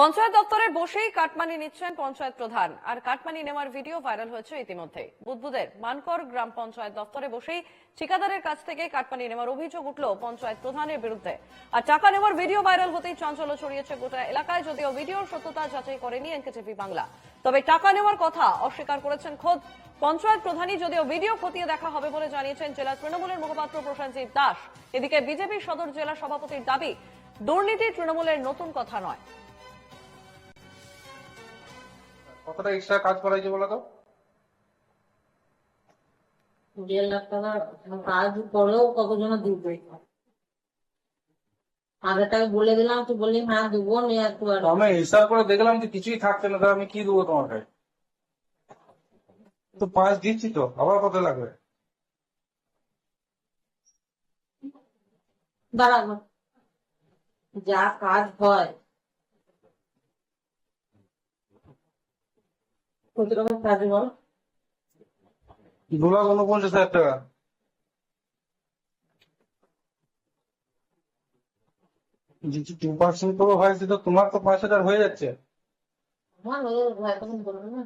পঞ্চায়েত দপ্তরে বসেই কাটমানি নিচ্ছেন পঞ্চায়েত প্রধান। আর কাটমানি নেওয়ার ভিডিও ভাইরাল হয়েছে ইতিমধ্যে বুধবুদের মানকর গ্রাম পঞ্চায়েত দপ্তরে বসেই ঠিকাদারের কাছ থেকে কাটমানি নেওয়ার অভিযোগ উঠল পঞ্চায়েত প্রধানের বিরুদ্ধে। আর টাকা নেওয়ার ভিডিও ভাইরাল হতেই চাঞ্চল্য ছড়িয়েছে গোটা এলাকায়, যদিও ভিডিওর সত্যতা যাচাই করেনি এনকেটিভি বাংলা। তবে টাকা নেওয়ার কথা অস্বীকার করেছেন খোদ পঞ্চায়েত প্রধানই, যদিও ভিডিও খতিয়ে দেখা হবে বলে জানিয়েছেন জেলা তৃণমূলের মুখপাত্র প্রসেনজিৎ দাস। এদিকে বিজেপি সদর জেলা সভাপতির দাবি, দুর্নীতি তৃণমূলের নতুন কথা নয়। কতটা এক্সট্রা কাজ করাইছে বলো তো দেড় লাখ টাকা কাজ করেও কতজন দিবে? আগে তাকে বলে দিলাম তুই বললি হ্যাঁ দেবো নিয়ে একটু আমি হিসাব করে দেখলাম যে কিছুই থাকছে না তাহলে আমি কি দেবো তোমাকে? তো পাঁচ দিচ্ছি তো আবার কত লাগবে? দাঁড়াবো যা কাজ হয় হাজার টাকা পার্সেন্ট তোমার তো পাঁচ হাজার হয়ে যাচ্ছে আমার হয়ে না